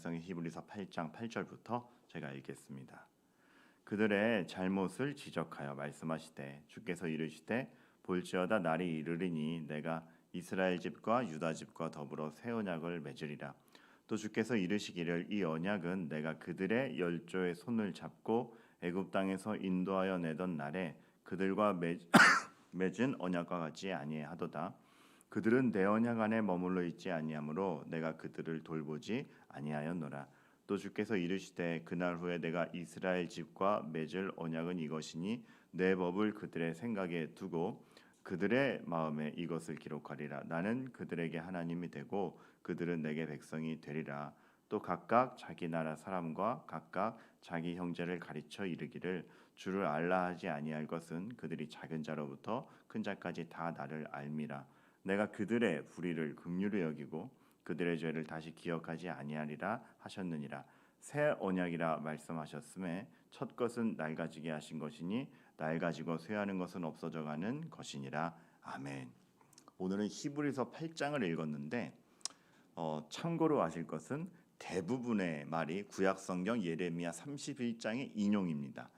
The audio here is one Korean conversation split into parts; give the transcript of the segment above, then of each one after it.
성의 히브리서 8장 8절부터 제가 읽겠습니다. 그들의 잘못을 지적하여 말씀하시되 주께서 이르시되 볼지어다 날이 이르리니 내가 이스라엘 집과 유다 집과 더불어 새 언약을 맺으리라. 또 주께서 이르시기를 이 언약은 내가 그들의 열조의 손을 잡고 애굽 땅에서 인도하여 내던 날에 그들과 맺, 맺은 언약과 같지 아니하도다. 그들은 내 언약 안에 머물러 있지 아니하므로 내가 그들을 돌보지 아니하였노라. 또 주께서 이르시되 그날 후에 내가 이스라엘 집과 맺을 언약은 이것이니 내 법을 그들의 생각에 두고 그들의 마음에 이것을 기록하리라. 나는 그들에게 하나님이 되고 그들은 내게 백성이 되리라. 또 각각 자기 나라 사람과 각각 자기 형제를 가르쳐 이르기를 주를 알라 하지 아니할 것은 그들이 작은 자로부터 큰 자까지 다 나를 알미라. 내가 그들의 불의를 긍휼히 여기고 그들의 죄를 다시 기억하지 아니하리라 하셨느니라. 새 언약이라 말씀하셨음에 첫 것은 낡아지게 하신 것이니 낡아지고 쇠하는 것은 없어져 가는 것이니라. 아멘. 오늘은 히브리서 8장을 읽었는데 어, 참고로 아실 것은 대부분의 말이 구약 성경 예레미야 31장의 인용입니다.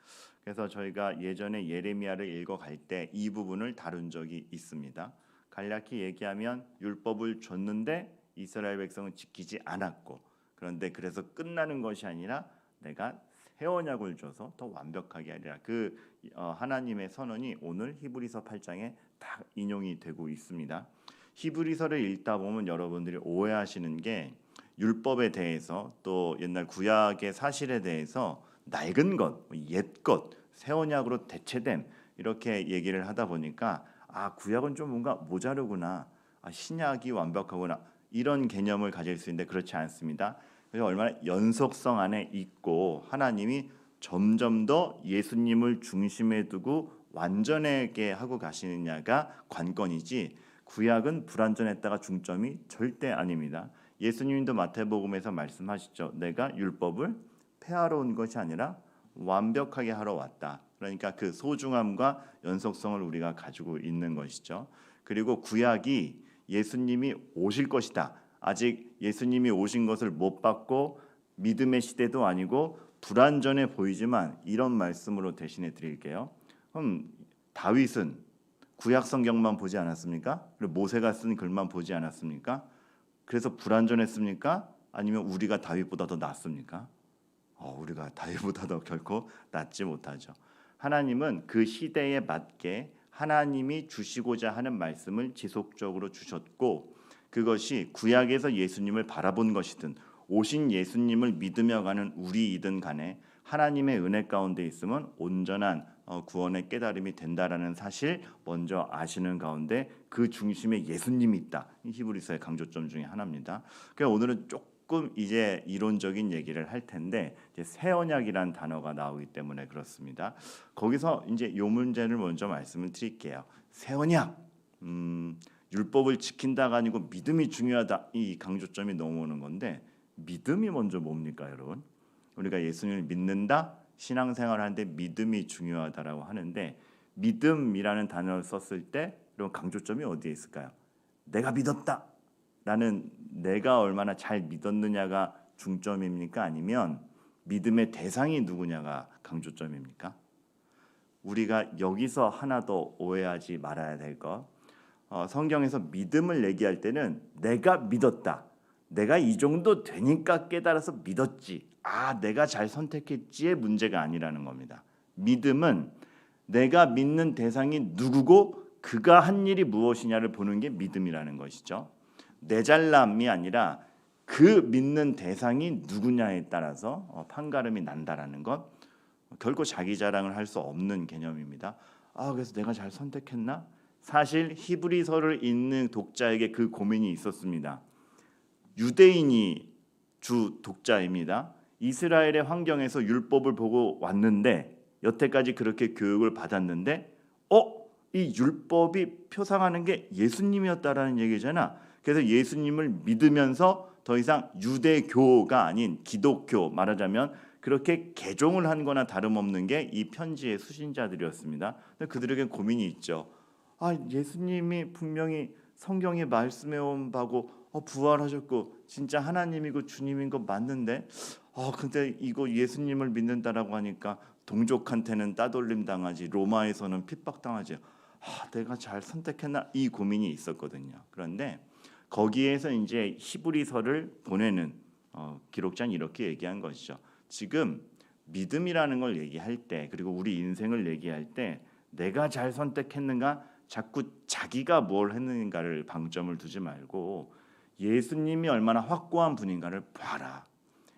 그래서 저희가 예전에 예레미야를 읽어갈 때 이 부분을 다룬 적이 있습니다. 간략히 얘기하면 율법을 줬는데 이스라엘 백성은 지키지 않았고 그런데 그래서 끝나는 것이 아니라 내가 새 언약을 줘서 더 완벽하게 하리라. 그 어, 하나님의 선언이 오늘 히브리서 8장에 다 인용이 되고 있습니다. 히브리서를 읽다 보면 여러분들이 오해하시는 게 율법에 대해서 또 옛날 구약의 사실에 대해서 낡은 것, 옛 것, 새 언약으로 대체됨 이렇게 얘기를 하다 보니까 아 구약은 좀 뭔가 모자르구나, 아, 신약이 완벽하구나 이런 개념을 가질 수 있는데 그렇지 않습니다. 그래서 얼마나 연속성 안에 있고 하나님이 점점 더 예수님을 중심에 두고 완전하게 하고 가시느냐가 관건이지 구약은 불완전했다가 중점이 절대 아닙니다. 예수님도 마태복음에서 말씀하시죠. 내가 율법을 폐하러 온 것이 아니라 완벽하게 하러 왔다. 그러니까 그 소중함과 연속성을 우리가 가지고 있는 것이죠. 그리고 구약이 예수님이 오실 것이다. 아직 예수님이 오신 것을 못 받고 믿음의 시대도 아니고 불완전해 보이지만 이런 말씀으로 대신해 드릴게요. 그럼 다윗은 구약 성경만 보지 않았습니까? 그리고 모세가 쓴 글만 보지 않았습니까? 그래서 불완전했습니까? 아니면 우리가 다윗보다 더 낫습니까? 어, 우리가 다윗보다 더 결코 낫지 못하죠. 하나님은 그 시대에 맞게 하나님이 주시고자 하는 말씀을 지속적으로 주셨고 그것이 구약에서 예수님을 바라본 것이든 오신 예수님을 믿으며 가는 우리이든 간에 하나님의 은혜 가운데 있으면 온전한 어, 구원의 깨달음이 된다라는 사실 먼저 아시는 가운데 그 중심에 예수님이 있다. 이 히브리서의 강조점 중에 하나입니다. 그러니까 오늘은 조금 이제 이론적인 얘기를 할 텐데 이제 새 언약이란 단어가 나오기 때문에 그렇습니다. 거기서 이제 요 문제를 먼저 말씀을 드릴게요. 새 언약. 음, 율법을 지킨다가 아니고 믿음이 중요하다. 이 강조점이 넘어오는 건데 믿음이 먼저 뭡니까, 여러분? 우리가 예수님을 믿는다, 신앙생활을 하는데 믿음이 중요하다라고 하는데 믿음이라는 단어를 썼을 때 이런 강조점이 어디에 있을까요? 내가 믿었다. 라는 내가 얼마나 잘 믿었느냐가 중점입니까? 아니면 믿음의 대상이 누구냐가 강조점입니까? 우리가 여기서 하나 더 오해하지 말아야 될 것. 어, 성경에서 믿음을 얘기할 때는 내가 믿었다. 내가 이 정도 되니까 깨달아서 믿었지. 아, 내가 잘 선택했지의 문제가 아니라는 겁니다. 믿음은 내가 믿는 대상이 누구고 그가 한 일이 무엇이냐를 보는 게 믿음이라는 것이죠. 내 잘남이 아니라 그 믿는 대상이 누구냐에 따라서 어, 판가름이 난다라는 것. 결코 자기 자랑을 할 수 없는 개념입니다. 아, 그래서 내가 잘 선택했나? 사실 히브리서를 읽는 독자에게 그 고민이 있었습니다. 유대인이 주 독자입니다. 이스라엘의 환경에서 율법을 보고 왔는데 여태까지 그렇게 교육을 받았는데 어? 이 율법이 표상하는 게 예수님이었다라는 얘기잖아. 그래서 예수님을 믿으면서 더 이상 유대교가 아닌 기독교 말하자면 그렇게 개종을 한 거나 다름없는 게 이 편지의 수신자들이었습니다. 그들에게 고민이 있죠. 아, 예수님이 분명히 성경에 말씀해 온 바고 어, 부활하셨고 진짜 하나님이고 주님인 거 맞는데 어 근데 이거 예수님을 믿는다라고 하니까 동족한테는 따돌림 당하지 로마에서는 핍박 당하지 아, 내가 잘 선택했나 이 고민이 있었거든요. 그런데 거기에서 이제 히브리서를 보내는 어, 기록자는 이렇게 얘기한 것이죠. 지금 믿음이라는 걸 얘기할 때 그리고 우리 인생을 얘기할 때 내가 잘 선택했는가 자꾸 자기가 뭘 했는가를 방점을 두지 말고 예수님이 얼마나 확고한 분인가를 봐라.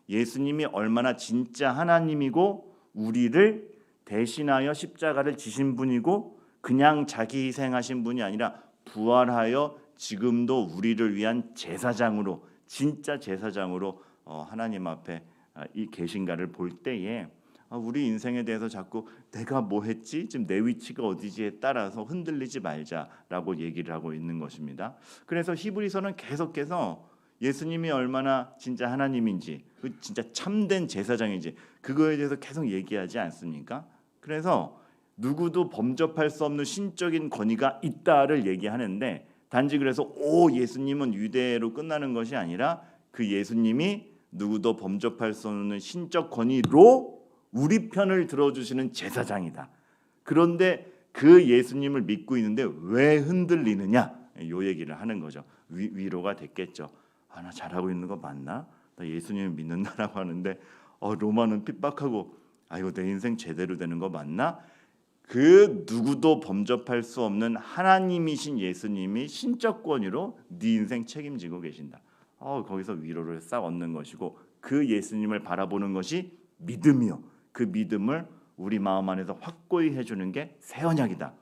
예수님이 얼마나 진짜 하나님이고 우리를 대신하여 십자가를 지신 분이고 그냥 자기 희생하신 분이 아니라 부활하여 지금도 우리를 위한 제사장으로 진짜 제사장으로 어, 하나님 앞에 아, 이 계신가를 볼 때에 아, 우리 인생에 대해서 자꾸 내가 뭐 했지 지금 내 위치가 어디지에 따라서 흔들리지 말자라고 얘기를 하고 있는 것입니다. 그래서 히브리서는 계속해서 예수님이 얼마나 진짜 하나님인지 그 진짜 참된 제사장인지 그거에 대해서 계속 얘기하지 않습니까? 그래서 누구도 범접할 수 없는 신적인 권위가 있다를 얘기하는데 단지 그래서 오 예수님은 유대로 끝나는 것이 아니라 그 예수님이 누구도 범접할 수 없는 신적 권위로 우리 편을 들어주시는 제사장이다. 그런데 그 예수님을 믿고 있는데 왜 흔들리느냐? 요 얘기를 하는 거죠. 위, 위로가 됐겠죠. 아, 나 잘하고 있는 거 맞나? 나 예수님을 믿는다라고 하는데 어, 로마는 핍박하고 아 이거 내 인생 제대로 되는 거 맞나? 그 누구도 범접할 수 없는 하나님이신 예수님이 신적 권위로 네 인생 책임지고 계신다. 어, 거기서 위로를 싹 얻는 것이고 그 예수님을 바라보는 것이 믿음이요. 그 믿음을 우리 마음 안에서 확고히 해주는 게 새 언약이다.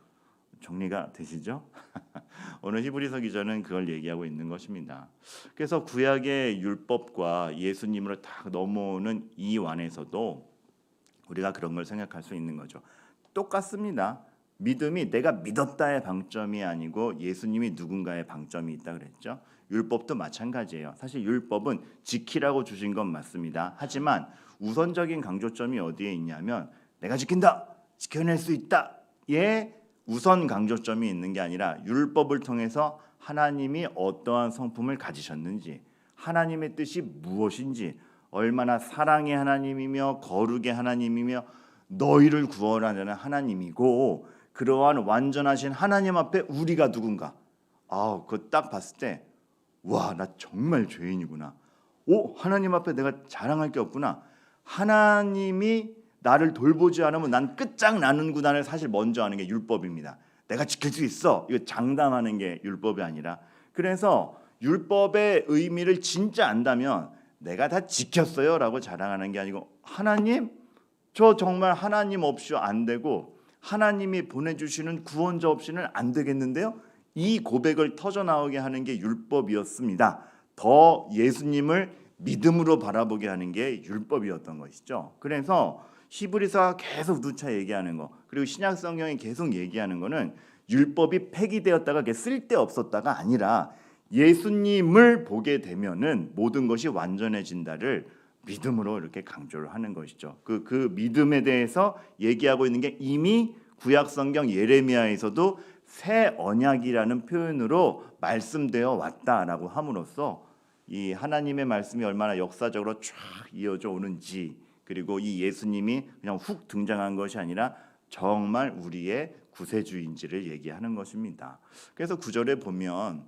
정리가 되시죠? 오늘 히브리서 기자는 그걸 얘기하고 있는 것입니다. 그래서 구약의 율법과 예수님으로 딱 넘어오는 이 완에서도 우리가 그런 걸 생각할 수 있는 거죠. 똑같습니다. 믿음이 내가 믿었다의 방점이 아니고 예수님이 누군가의 방점이 있다 그랬죠. 율법도 마찬가지예요. 사실 율법은 지키라고 주신 건 맞습니다. 하지만 우선적인 강조점이 어디에 있냐면 내가 지킨다, 지켜낼 수 있다. 예, 우선 강조점이 있는 게 아니라 율법을 통해서 하나님이 어떠한 성품을 가지셨는지, 하나님의 뜻이 무엇인지, 얼마나 사랑의 하나님이며 거룩의 하나님이며 너희를 구원하려는 하나님이고 그러한 완전하신 하나님 앞에 우리가 누군가. 아, 그거 딱 봤을 때 와, 나 정말 죄인이구나. 오, 하나님 앞에 내가 자랑할 게 없구나. 하나님이 나를 돌보지 않으면 난 끝장나는구나를 사실 먼저 하는 게 율법입니다. 내가 지킬 수 있어. 이거 장담하는 게 율법이 아니라. 그래서 율법의 의미를 진짜 안다면 내가 다 지켰어요라고 자랑하는 게 아니고 하나님 저 정말 하나님 없이 안 되고 하나님이 보내주시는 구원자 없이는 안 되겠는데요. 이 고백을 터져 나오게 하는 게 율법이었습니다. 더 예수님을 믿음으로 바라보게 하는 게 율법이었던 것이죠. 그래서 히브리서가 계속 누차 얘기하는 거 그리고 신약 성경이 계속 얘기하는 거는 율법이 폐기되었다가 쓸데 없었다가 아니라 예수님을 보게 되면은 모든 것이 완전해진다를 믿음으로 이렇게 강조를 하는 것이죠. 그, 그 믿음에 대해서 얘기하고 있는 게 이미 구약 성경 예레미야에서도 새 언약이라는 표현으로 말씀되어 왔다라고 함으로써 이 하나님의 말씀이 얼마나 역사적으로 쫙 이어져 오는지 그리고 이 예수님이 그냥 훅 등장한 것이 아니라 정말 우리의 구세주인지를 얘기하는 것입니다. 그래서 구절에 보면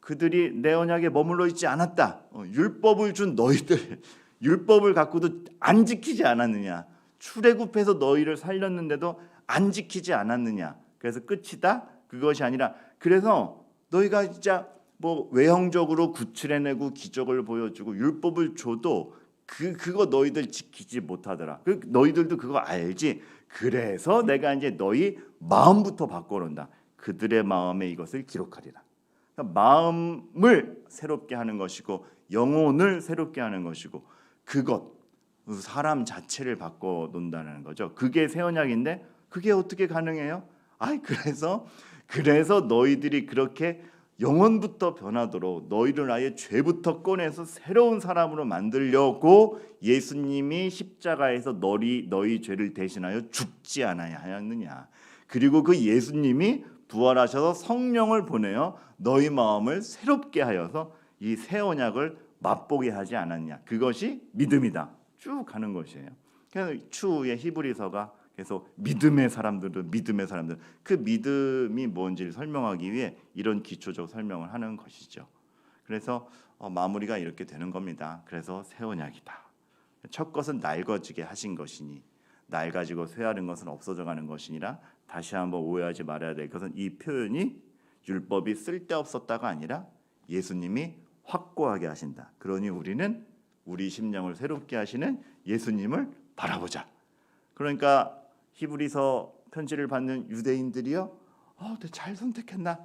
그들이 내 언약에 머물러 있지 않았다. 어, 율법을 준 너희들 율법을 갖고도 안 지키지 않았느냐? 출애굽해서 너희를 살렸는데도 안 지키지 않았느냐? 그래서 끝이다. 그것이 아니라 그래서 너희가 진짜 뭐 외형적으로 구출해내고 기적을 보여주고 율법을 줘도 그 그거 너희들 지키지 못하더라. 그 너희들도 그거 알지. 그래서 내가 이제 너희 마음부터 바꿔놓는다. 그들의 마음에 이것을 기록하리라. 그러니까 마음을 새롭게 하는 것이고 영혼을 새롭게 하는 것이고 그것 사람 자체를 바꿔 놓는다는 거죠. 그게 새 언약인데 그게 어떻게 가능해요? 아, 그래서 그래서 너희들이 그렇게 영혼부터 변하도록 너희를 아예 죄부터 꺼내서 새로운 사람으로 만들려고 예수님이 십자가에서 너희 너희 죄를 대신하여 죽지 않아야 하였느냐. 그리고 그 예수님이 부활하셔서 성령을 보내어 너희 마음을 새롭게 하여서 이 새 언약을 맛보게 하지 않았냐. 그것이 믿음이다. 쭉 가는 것이에요. 그래서 추후에 히브리서가 계속 믿음의 사람들은 믿음의 사람들 그 믿음이 뭔지를 설명하기 위해 이런 기초적 설명을 하는 것이죠. 그래서 어, 마무리가 이렇게 되는 겁니다. 그래서 새 언약이다. 첫 것은 낡아지게 하신 것이니 낡아지고 쇠하는 것은 없어져 가는 것이니라 다시 한번 오해하지 말아야 될 것은 이 표현이 율법이 쓸데없었다가 아니라 예수님이 확고하게 하신다. 그러니 우리는 우리 심령을 새롭게 하시는 예수님을 바라보자. 그러니까 히브리서 편지를 받는 유대인들이요. 어, 잘 선택했나?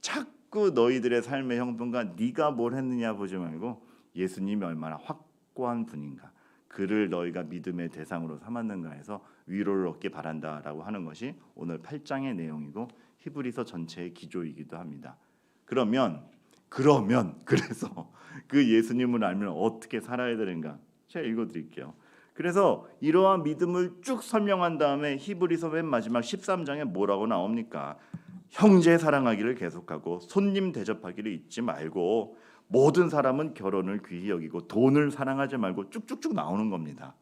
자꾸 너희들의 삶의 형편과 네가 뭘 했느냐 보지 말고 예수님이 얼마나 확고한 분인가. 그를 너희가 믿음의 대상으로 삼았는가 해서 위로를 얻기 바란다라고 하는 것이 오늘 8장의 내용이고 히브리서 전체의 기조이기도 합니다. 그러면 그러면 그래서 그 예수님을 알면 어떻게 살아야 되는가? 제가 읽어 드릴게요. 그래서 이러한 믿음을 쭉 설명한 다음에 히브리서 맨 마지막 13장에 뭐라고 나옵니까? 형제 사랑하기를 계속하고 손님 대접하기를 잊지 말고 모든 사람은 결혼을 귀히 여기고 돈을 사랑하지 말고 쭉쭉쭉 나오는 겁니다.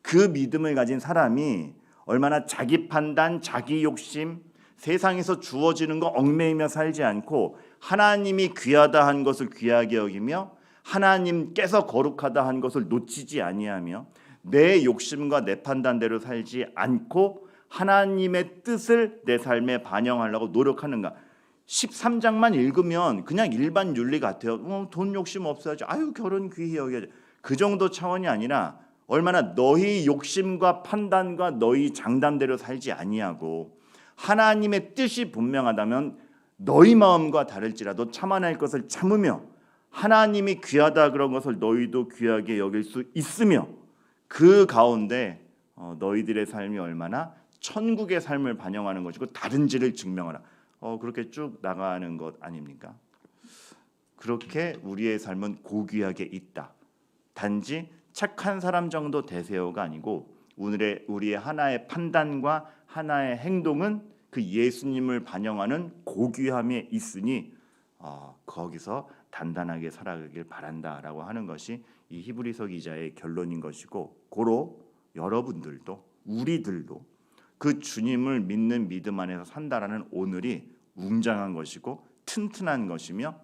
그 믿음을 가진 사람이 얼마나 자기 판단, 자기 욕심, 세상에서 주어지는 거 얽매이며 살지 않고 하나님이 귀하다 한 것을 귀하게 여기며 하나님께서 거룩하다 한 것을 놓치지 아니하며 내 욕심과 내 판단대로 살지 않고 하나님의 뜻을 내 삶에 반영하려고 노력하는가? 13장만 읽으면 그냥 일반 윤리 같아요. 어, 돈 욕심 없어야지. 아유 결혼 귀히 여겨야지. 그 정도 차원이 아니라 얼마나 너희 욕심과 판단과 너희 장단대로 살지 아니하고 하나님의 뜻이 분명하다면 너희 마음과 다를지라도 참아낼 것을 참으며 하나님이 귀하다 그런 것을 너희도 귀하게 여길 수 있으며 그 가운데 어, 너희들의 삶이 얼마나 천국의 삶을 반영하는 것이고 다른지를 증명하라. 어, 그렇게 쭉 나가는 것 아닙니까? 그렇게 우리의 삶은 고귀하게 있다. 단지 착한 사람 정도 되세요가 아니고 오늘의 우리의 하나의 판단과 하나의 행동은 그 예수님을 반영하는 고귀함에 있으니 어, 거기서 단단하게 살아가길 바란다라고 하는 것이 이 히브리서 기자의 결론인 것이고 고로 여러분들도 우리들도 그 주님을 믿는 믿음 안에서 산다라는 오늘이 웅장한 것이고 튼튼한 것이며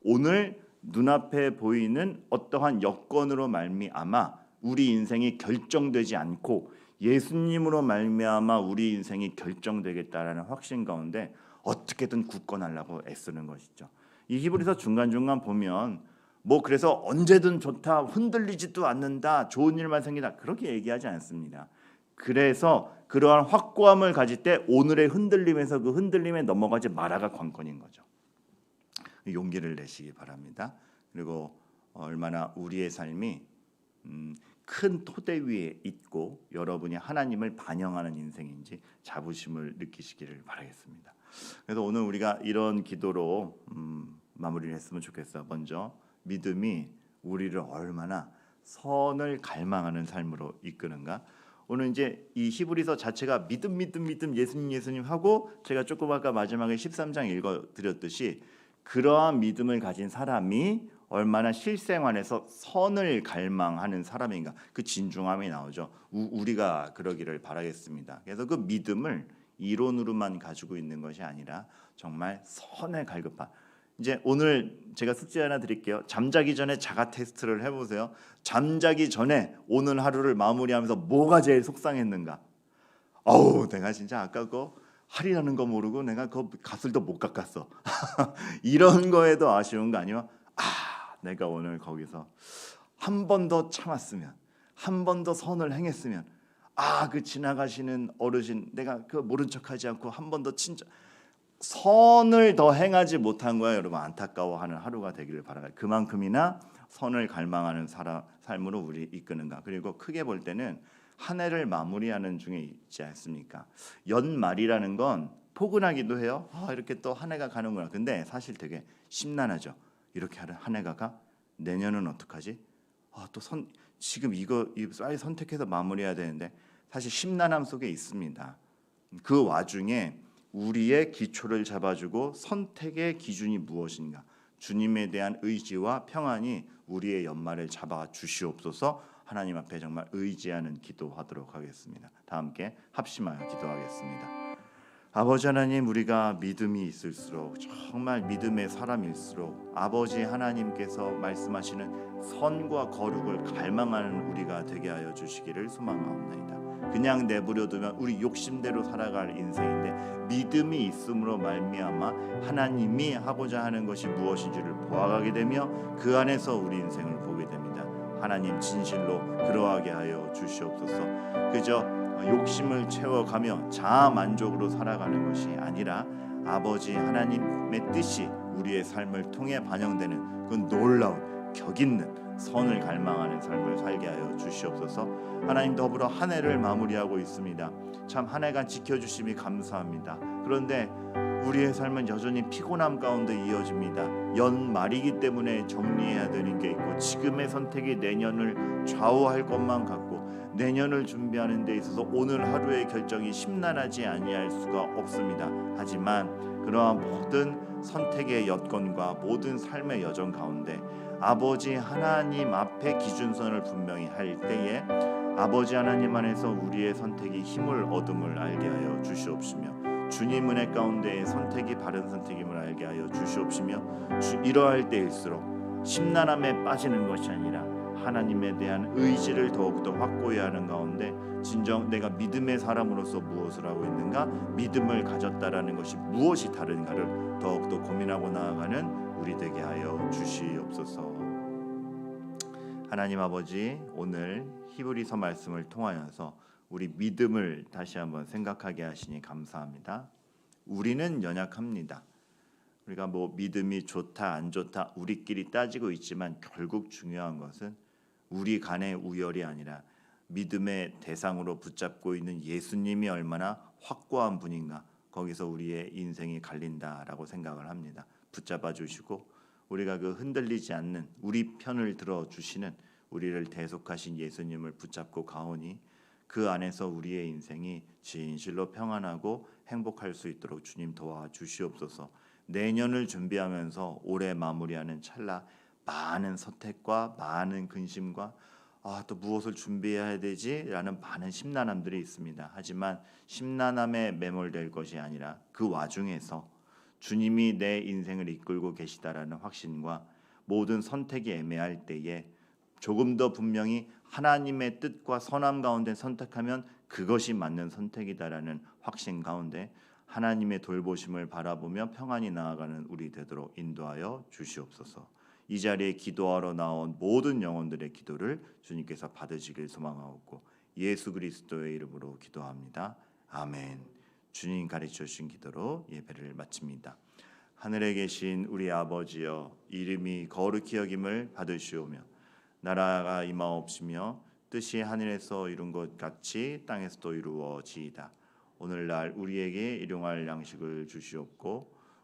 오늘 눈앞에 보이는 어떠한 여건으로 말미암아 우리 인생이 결정되지 않고 예수님으로 말미암아 우리 인생이 결정되겠다라는 확신 가운데 어떻게든 굳건하려고 애쓰는 것이죠. 이 히브리서 중간 중간 보면 뭐 그래서 언제든 좋다 흔들리지도 않는다 좋은 일만 생기다 그렇게 얘기하지 않습니다. 그래서 그러한 확고함을 가질 때 오늘의 흔들림에서 그 흔들림에 넘어가지 말아가 관건인 거죠. 용기를 내시기 바랍니다. 그리고 얼마나 우리의 삶이 음, 큰 토대 위에 있고 여러분이 하나님을 반영하는 인생인지 자부심을 느끼시기를 바라겠습니다. 그래서 오늘 우리가 이런 기도로 음, 마무리를 했으면 좋겠어요. 먼저 믿음이 우리를 얼마나 선을 갈망하는 삶으로 이끄는가. 오늘 이제 이 히브리서 자체가 믿음 믿음 믿음 예수님 예수님 하고 제가 조금 아까 마지막에 13장 읽어 드렸듯이 그러한 믿음을 가진 사람이 얼마나 실생활에서 선을 갈망하는 사람인가 그 진중함이 나오죠. 우, 리가 그러기를 바라겠습니다. 그래서 그 믿음을 이론으로만 가지고 있는 것이 아니라 정말 선을 갈급한 이제 오늘 제가 숙제 하나 드릴게요. 잠자기 전에 자가 테스트를 해보세요. 잠자기 전에 오늘 하루를 마무리하면서 뭐가 제일 속상했는가? 어우, 내가 진짜 아까 그 할인하는 거 모르고 내가 그 값을도 못 깎았어. 이런 거에도 아쉬운 거 아니면 아, 내가 오늘 거기서 한 번 더 참았으면, 한 번 더 선을 행했으면, 아, 그 지나가시는 어르신 내가 그 모른 척하지 않고 한 번 더 진짜 선을 더 행하지 못한 거야, 여러분 안타까워하는 하루가 되기를 바랍니다. 그만큼이나 선을 갈망하는 사람, 삶으로 우리 이끄는가. 그리고 크게 볼 때는 한 해를 마무리하는 중에 있지 않습니까? 연말이라는 건 포근하기도 해요. 아, 이렇게 또 한 해가 가는구나. 근데 사실 되게 심란하죠. 이렇게 한 해가 가 내년은 어떡하지? 아, 또 선 지금 이거 빨리 선택해서 마무리해야 되는데 사실 심란함 속에 있습니다. 그 와중에 우리의 기초를 잡아주고 선택의 기준이 무엇인가 주님에 대한 의지와 평안이 우리의 연말을 잡아 주시옵소서. 하나님 앞에 정말 의지하는 기도하도록 하겠습니다. 다 함께 합심하여 기도하겠습니다. 아버지 하나님 우리가 믿음이 있을수록 정말 믿음의 사람일수록 아버지 하나님께서 말씀하시는 선과 거룩을 갈망하는 우리가 되게 하여 주시기를 소망하옵나이다. 그냥 내버려 두면 우리 욕심대로 살아갈 인생인데 믿음이 있음으로 말미암아 하나님이 하고자 하는 것이 무엇인지를 보아가게 되며 그 안에서 우리 인생을 보게 됩니다. 하나님 진실로 그러하게 하여 주시옵소서. 그저 욕심을 채워가며 자아 만족으로 살아가는 것이 아니라 아버지 하나님의 뜻이 우리의 삶을 통해 반영되는 그 놀라운 격 있는 선을 갈망하는 삶을 살게 하여 주시옵소서. 하나님 더불어 한 해를 마무리하고 있습니다. 참 한 해간 지켜주심이 감사합니다. 그런데 우리의 삶은 여전히 피곤함 가운데 이어집니다. 연말이기 때문에 정리해야 되는 게 있고 지금의 선택이 내년을 좌우할 것만 같고 내년을 준비하는 데 있어서 오늘 하루의 결정이 심란하지 아니할 수가 없습니다. 하지만 그러한 모든 선택의 여건과 모든 삶의 여정 가운데 아버지 하나님 앞에 기준선을 분명히 할 때에 아버지 하나님 안에서 우리의 선택이 힘을 얻음을 알게 하여 주시옵시며 주님 은혜 가운데의 선택이 바른 선택임을 알게 하여 주시옵시며 주, 이러할 때일수록 심란함에 빠지는 것이 아니라 하나님에 대한 의지를 더욱더 확고히 하는 가운데 진정 내가 믿음의 사람으로서 무엇을 하고 있는가 믿음을 가졌다라는 것이 무엇이 다른가를 더욱더 고민하고 나아가는 우리 되게 하여 주시옵소서. 하나님 아버지 오늘 히브리서 말씀을 통하여서 우리 믿음을 다시 한번 생각하게 하시니 감사합니다. 우리는 연약합니다. 우리가 뭐 믿음이 좋다 안 좋다 우리끼리 따지고 있지만 결국 중요한 것은 우리 간의 우열이 아니라 믿음의 대상으로 붙잡고 있는 예수님이 얼마나 확고한 분인가 거기서 우리의 인생이 갈린다라고 생각을 합니다. 붙잡아 주시고 우리가 그 흔들리지 않는 우리 편을 들어 주시는 우리를 대속하신 예수님을 붙잡고 가오니 그 안에서 우리의 인생이 진실로 평안하고 행복할 수 있도록 주님 도와 주시옵소서. 내년을 준비하면서 올해 마무리하는 찰나 많은 선택과 많은 근심과 아, 또 무엇을 준비해야 되지라는 많은 심란함들이 있습니다. 하지만 심란함에 매몰될 것이 아니라 그 와중에서 주님이 내 인생을 이끌고 계시다라는 확신과 모든 선택이 애매할 때에 조금 더 분명히 하나님의 뜻과 선함 가운데 선택하면 그것이 맞는 선택이다라는 확신 가운데 하나님의 돌보심을 바라보며 평안히 나아가는 우리 되도록 인도하여 주시옵소서. 이 자리에 기도하러 나온 모든 영혼들의 기도를 주님께서 받으시길 소망하옵고 예수 그리스도의 이름으로 기도합니다. 아멘. 주님 가르쳐 주신 기도로 예배를 마칩니다. 하늘에 계신 우리 아버지여 이름이 거룩히 여김을 받으시오며 나라가 임하옵시며 뜻이 하늘에서 이룬 것 같이 땅에서도 이루어지이다. 오늘날 우리에게 일용할 양식을 주시옵고